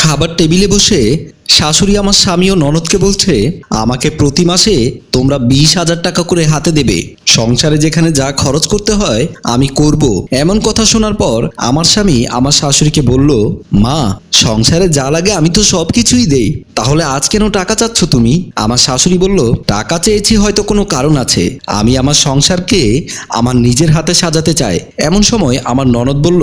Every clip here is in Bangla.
খাবার টেবিলে বসে শাশুড়ি আমার স্বামী ও ননদকে বলছে, আমাকে প্রতি মাসে তোমরা বিশ হাজার টাকা করে হাতে দেবে। সংসারে যেখানে যা খরচ করতে হয়, আমি করব। এমন কথা শোনার পর আমার স্বামী আমার শাশুড়িকে বলল, মা, সংসারে যা লাগে আমি তো সব কিছুই দেই। তাহলে আজ কেন টাকা চাচ্ছ তুমি? আমার শাশুড়ি বলল, টাকা চেয়েছি হয়তো কোনো কারণ আছে। আমি আমার সংসারকে আমার নিজের হাতে সাজাতে চাই। এমন সময় আমার ননদ বলল,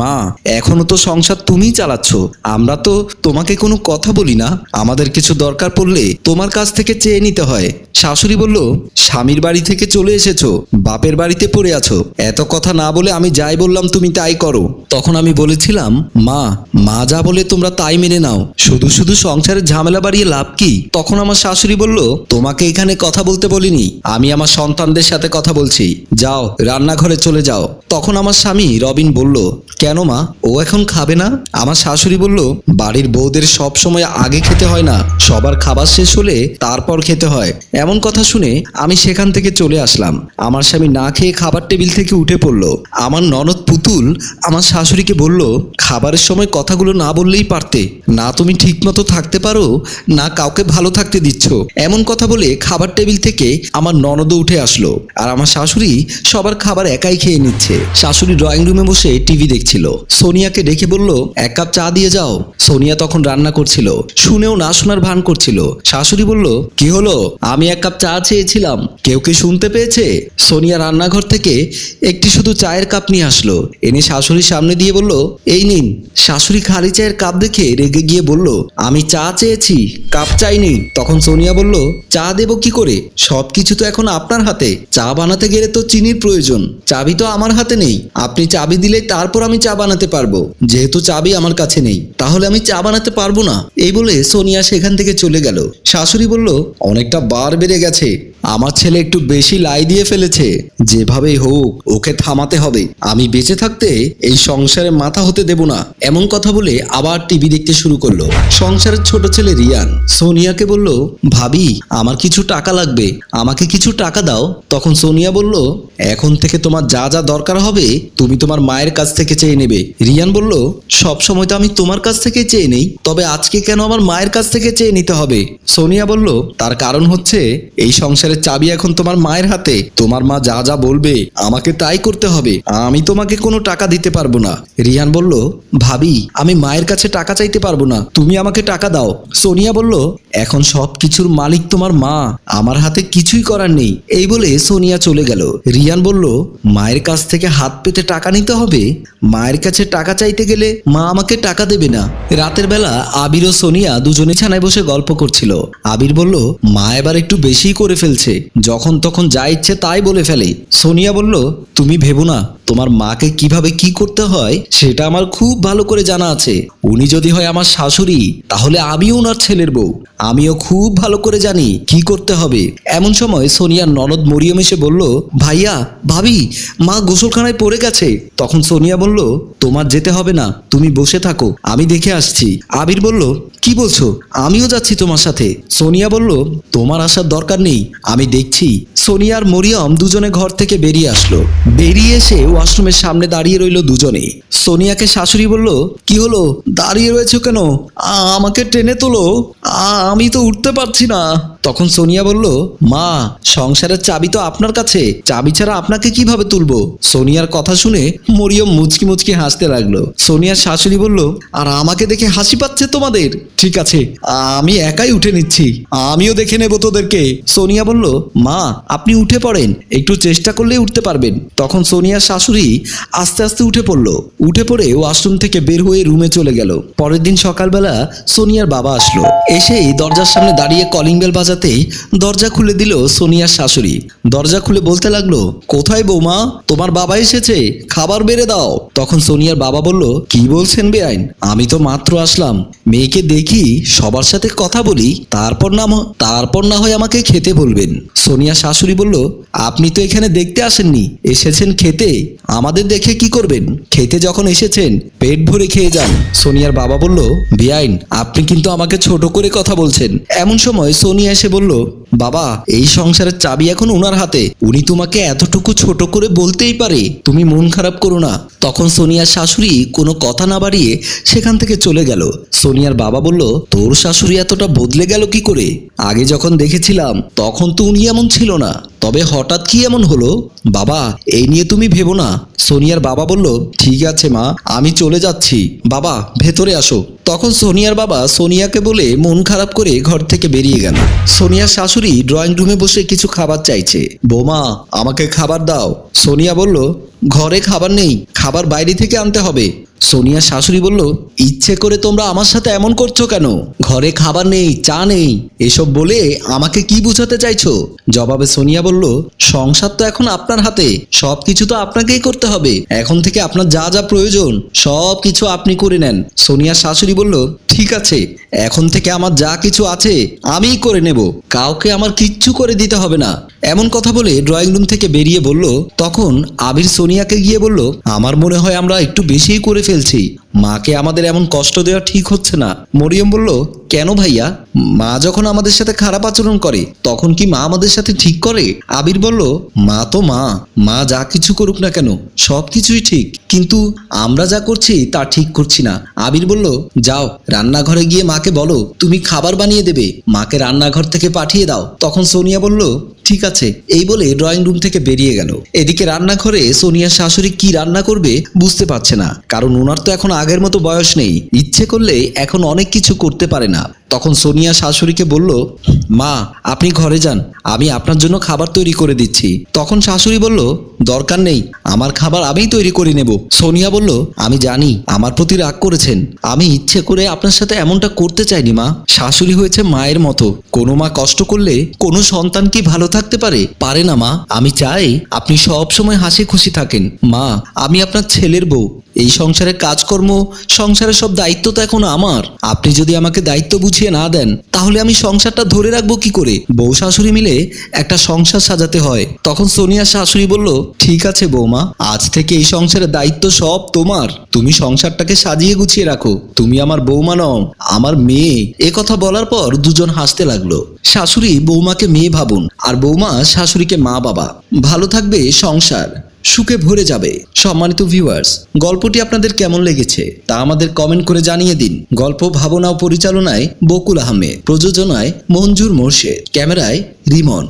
মা, এখনও তো সংসার তুমিই চালাচ্ছ। আমরা তো তোমাকে কোনো কথা বলি না। আমাদের কিছু দরকার পড়লে তোমার কাছ থেকে চেয়ে নিতে হয়। শাশুড়ি বলল, স্বামীর বাড়ি থেকে চলে এসেছ, বাপের বাড়িতে পড়ে আছো। এত কথা না বলে আমি যাই বললাম, তুমি তাই করো। তখন আমি বলেছিলাম, মা মা যা বলে তোমরা তাই মেনে নাও। শুধু শুধু সংসারের ঝামেলা বাড়িয়ে লাভ কি? তখন আমার শাশুড়ি বলল, তোমাকে এখানে কথা বলতে বলিনি। আমি আমার সন্তানদের সাথে কথা বলছি। যাও, রান্নাঘরে চলে যাও। তখন আমার স্বামী রবিন বলল, কেন মা? ও এখন খাবে না? আমার শাশুড়ি বলল, বাড়ির বউদের সব সময় আগে খেতে হয় না, সবার খাবার শেষ হলে তারপর খেতে হয়। এমন কথা শুনে আমি সেখান থেকে চলে আসলাম। আমার স্বামী না খেয়ে খাবার টেবিল থেকে উঠে পড়ল। আমার ননদ পুতুল আমার শাশুড়িকে বলল, খাবারের সময় কথাগুলো না বললেই পারতে। না তুমি ঠিকমতো থাকতে পারো, না কাউকে ভালো থাকতে দিচ্ছ। এমন কথা বলে খাবার টেবিল থেকে আমার ননদও উঠে আসলো। আর আমার শাশুড়ি সবার খাবার একাই খেয়ে নিচ্ছে। শাশুড়ি ড্রয়িং রুমে বসে টিভি দেখছিল। সোনিয়াকে ডেকে বলল, এক কাপ চা দিয়ে যাও। সোনিয়া তখন রান্না করছিল। শুনেও না শোনার ভান করছিল। শাশুড়ি বলল, কি হলো? আমি এক কাপ চা চেয়েছিলাম। কেউ কি শুনতে পেয়েছে? সোনিয়া রান্নাঘর থেকে একটি শুধু চায়ের কাপ নিয়ে আসলো। এনে শাশুড়ির সামনে দিয়ে বলল, এই নিন। শাশুড়ি খালি চায়ের কাপ দেখে রেগে গিয়ে বলল, আমি চা চেয়েছি, কাপ চাইনি। তখন সোনিয়া বলল, চা দেব কি করে? সব কিছু তো এখন আপনার হাতে। চা বানাতে গেলে তো চিনির প্রয়োজন। চাবি তো আমার হাতে নেই। আপনি চাবি দিলে তারপর আমি চা বানাতে পারব। যেহেতু চাবি আমার কাছে নেই, তাহলে আমি চা বানাতে পারব না। এই বলে সোনিয়া সেখান থেকে চলে গেল। শাশুড়ি বলল, অনেকটা বার বেড়ে গেছে। আমার ছেলে একটু বেশি লাই দিয়ে ফেলেছে। যেভাবেই হোক, ওকে থামাতে হবে। আমি বেঁচে থাকতে এই সংসারে মাথা হতে দেব না। এমন কথা বলে আবার টিভি দেখতে শুরু করল। সংসারের ছোট ছেলে রিয়ান। সোনিয়াকে বলল, ভাবি, আমার কিছু টাকা লাগবে। আমাকে কিছু টাকা দাও। তখন সোনিয়া বলল এখন থেকে তোমার যা যা দরকার হবে, তুমি তোমার মায়ের কাছ থেকে চেয়ে নেবে। রিয়ান বলল, সব সময় তো আমি তোমার কাছ থেকে চেয়ে নেই, তবে আজকে কেন আমার মায়ের কাছ থেকে চেয়ে নিতে হবে? সোনিয়া বলল, তার কারণ হচ্ছে, এই সংসারের চাবি এখন তোমার মায়ের হাতে। তোমার মা যা যা বলবে, আমাকে তাই করতে হবে। আমি তোমাকে কোনো টাকা দিতে পারব না। রিয়ান বলল, ভাবি, আমি মায়ের কাছে টাকা চাইতে পারব না। তুমি আমাকে টাকা দাও। সোনিয়া বলল, এখন সব কিছুর মালিক তোমার মা। আমার হাতে কিছুই করার নেই। এই বলে সোনিয়া চলে গেল। রিয়ান বলল, মায়ের কাছ থেকে হাত পেতে টাকা নিতে হবে? মায়ের কাছে টাকা চাইতে গেলে মা আমাকে টাকা দেবে না। রাতের বেলা আবির ও সোনিয়া দুজনে ছানায় বসে গল্প করছিল। আবির বলল, মা এবার একটু বেশি করে ফেলছে। যখন তখন যা ইচ্ছে তাই বলে ফেলে। সোনিয়া বলল, তুমি ভেবো না, তোমার মাকে কীভাবে কি করতে হয় সেটা আমার খুব ভালো করে জানা আছে। উনি যদি হয় আমার শাশুড়ি, তাহলে আমিও ওনার ছেলের বউ। আমিও খুব ভালো করে জানি কি করতে হবে। এমন সময় সোনিয়ার ননদ মরিয়ম এসে বলল, ভাইয়া ভাবি, মা গোসলখানায় পড়ে গেছে। তখন সোনিয়া বলল, তোমার যেতে হবে না, তুমি বসে থাকো, আমি দেখে আসছি। আবির বলল, কি বলছো? আমিও যাচ্ছি তোমার সাথে। সোনিয়া বলল, তোমার আসার দরকার নেই, আমি দেখছি। সোনিয়া আর মরিয়ম দুজনে ঘর থেকে বেরিয়ে আসলো। বেরিয়ে এসে ওয়াশরুমের সামনে দাঁড়িয়ে রইল দুজনে। সোনিয়াকে শাশুড়ি বলল, কি হলো? দাঁড়িয়ে রয়েছো কেন? আমাকে টেনে তোলো। আমি তো উঠতে পারছি না। তখন সোনিয়া বলল, মা, সংসারের চাবি তো আপনার কাছে। চাবি ছাড়া আপনাকে কীভাবে তুলবো? সোনিয়ার কথা শুনে মরিয়ম মুচকি মুচকি হাসতে লাগল। সোনিয়ার শাশুড়ি বলল, আর, আমাকে দেখে হাসি পাচ্ছে তোমাদের? ঠিক আছে, আমি একাই উঠে নিচ্ছি, আমিও দেখে নেব তোদেরকে। সোনিয়া বলল, মা, আপনি উঠে পড়েন, একটু চেষ্টা করলেই উঠতে পারবেন। তখন সোনিয়ার শাশুড়ি আস্তে আস্তে উঠে পড়ল। উঠে পড়ে ওয়াশরুম থেকে বের হয়ে রুমে চলে গেল। পরের দিন সকালবেলা সোনিয়ার বাবা আসলো। এসেই দরজার সামনে দাঁড়িয়ে কলিং বেল বাজাতেই দরজা খুলে দিল সোনিয়ার শাশুড়ি। দরজা খুলে বলতে লাগল কোথায় বৌমা? তোমার বাবা এসেছে, খাবার বেড়ে দাও। তখন সোনিয়ার বাবা বলল, কি বলছেন বেআইন? আমি তো মাত্র আসলাম। মেয়েকে দেখি, সবার সাথে কথা বলি, তারপর না তারপর না হয় আমাকে খেতে বলবেন। সোনিয়া শাশুড়ি বলল, আপনি তো এখানে দেখতে আসেননি। এসেছেন খেতে। আমাদের দেখে কি করবেন? খেতে যখন এসেছেন, পেট ভরে খেয়ে যান। সোনিয়ার বাবা বলল, বেআইন, আপনি কিন্তু আমাকে ছোট করে কথা বলছেন। এমন সময় সোনিয়া এসে বলল, বাবা, এই সংসারের চাবি এখন ওনার হাতে। উনি তোমাকে এতটুকু ছোট করে বলতেই পারে, তুমি মন খারাপ করো না। তখন সোনিয়ার শাশুড়ি কোনো কথা না বাড়িয়ে সেখান থেকে চলে গেল। সোনিয়ার বাবা বলল, তোর শাশুড়ি এতটা বদলে গেল কি করে? আগে যখন দেখেছিলাম, তখন তো উনি এমন ছিল না। তবে হঠাৎ কি এমন হলো? বাবা, এই নিয়ে তুমি ভেবো না। সোনিয়ার বাবা বলল, ঠিক আছে মা, আমি চলে যাচ্ছি। বাবা, ভেতরে আসো। তখন সোনিয়ার বাবা সোনিয়াকে বলে মন খারাপ করে ঘর থেকে বেরিয়ে গেল। সোনিয়ার শাশুড়ি ড্রয়িং রুমে বসে কিছু খাবার চাইছে। বোমা, আমাকে খাবার দাও। সোনিয়া বলল, ঘরে খাবার নেই, খাবার বাইরে থেকে আনতে হবে। সোনিয়ার শাশুড়ি বলল ইচ্ছে করে তোমরা আমার সাথে এমন করছ কেন? ঘরে খাবার নেই, চা নেই। এসব বলে আমাকে কি বোঝাতে চাইছো? জবাবে সোনিয়া বলল, সংসার তো এখন আপনার হাতে। সব কিছু তো আপনাকেই করতে হবে। এখন থেকে আপনার যা যা প্রয়োজন সব কিছু আপনি করে নেন। সোনিয়ার শাশুড়ি বলল, ঠিক আছে, এখন থেকে আমার যা কিছু আছে, আমিই করে নেব। কাউকে আমার কিচ্ছু করে দিতে হবে না। এমন কথা বলে ড্রয়িং রুম থেকে বেরিয়ে বলল, তখন আবির সোনিয়াকে গিয়ে বলল, আমার মনে হয় আমরা একটু বেশিই করে ফেলছি। মাকে আমাদের এমন কষ্ট দেওয়া ঠিক হচ্ছে না। মরিয়ম বলল, কেন ভাইয়া? মা যখন আমাদের সাথে খারাপ আচরণ করে, তখন কি মা আমাদের সাথে ঠিক করে? আবির বলল, মা তো মা। মা যা কিছু করুক না কেন, সব কিছুই ঠিক। কিন্তু আমরা যা করছি, তা ঠিক করছি না। আবির বলল, যাও, রান্নাঘরে গিয়ে মাকে বলো, তুমি খাবার বানিয়ে দেবে। মাকে রান্নাঘর থেকে পাঠিয়ে দাও। তখন সোনিয়া বলল, ঠিক আছে। এই বলে ড্রয়িং রুম থেকে বেরিয়ে গেল। এদিকে রান্নাঘরে সোনিয়ার শাশুড়ি কি রান্না করবে বুঝতে পারছে না, কারণ ওনার তো এখন আগের মতো বয়স নেই। ইচ্ছে করলে এখন অনেক কিছু করতে পারে না। তখন সোনিয়া শাশুড়িকে বলল, মা, আপনি ঘরে যান। আমি আপনার জন্য খাবার তৈরি করে দিচ্ছি। তখন শাশুড়ি বলল, দরকার নেই। আমার খাবার আমিই তৈরি করে নেব। সোনিয়া বলল, আমি জানি, আমার প্রতি রাগ করেছেন। আমি ইচ্ছে করে আপনার সাথে এমনটা করতে চাইনি, মা। শাশুড়ি হয়েছে মায়ের মতো। কোনো মা কষ্ট করলে কোনো সন্তান কি ভালো থাকতে পারে? পারে না, মা। আমি চাই আপনি সব সময় হাসি খুশি থাকেন। মা, আমি আপনার ছেলের বউ। এই সংসারের কাজকর্ম সংসারের সব দায়িত্ব তো এখন আমার। আপনি যদি আমাকে দায়িত্ব বুঝিয়ে না দেন, তাহলে আমি সংসারটা ধরে রাখব কি করে? বউ শাশুড়ি মিলে একটা সংসার সাজাতে হয়। তখন সোনিয়া শাশুড়ি বলল, ঠিক আছে বৌমা, আজ থেকে এই সংসারের দায়িত্ব সব তোমার। তুমি সংসারটাকে সাজিয়ে গুছিয়ে রাখো। তুমি আমার বৌমা নও, আমার মেয়ে। এ কথা বলার পর দুজন হাসতে লাগল। শাশুড়ি বৌমাকে মেয়ে ভাবুন, আর বৌমা শাশুড়িকে মা বাবা। ভালো থাকবে সংসার। সুখে ভরে যাবে। সম্মানিত ভিউয়ার্স গল্পটি আপনাদের কেমন লেগেছে তা আমাদের কমেন্ট করে জানিয়ে দিন। গল্প, ভাবনা ও পরিচালনায় বকুল আহমেদ, প্রযোজনায় মঞ্জুর মোর্শেদ, ক্যামেরায় রিমন।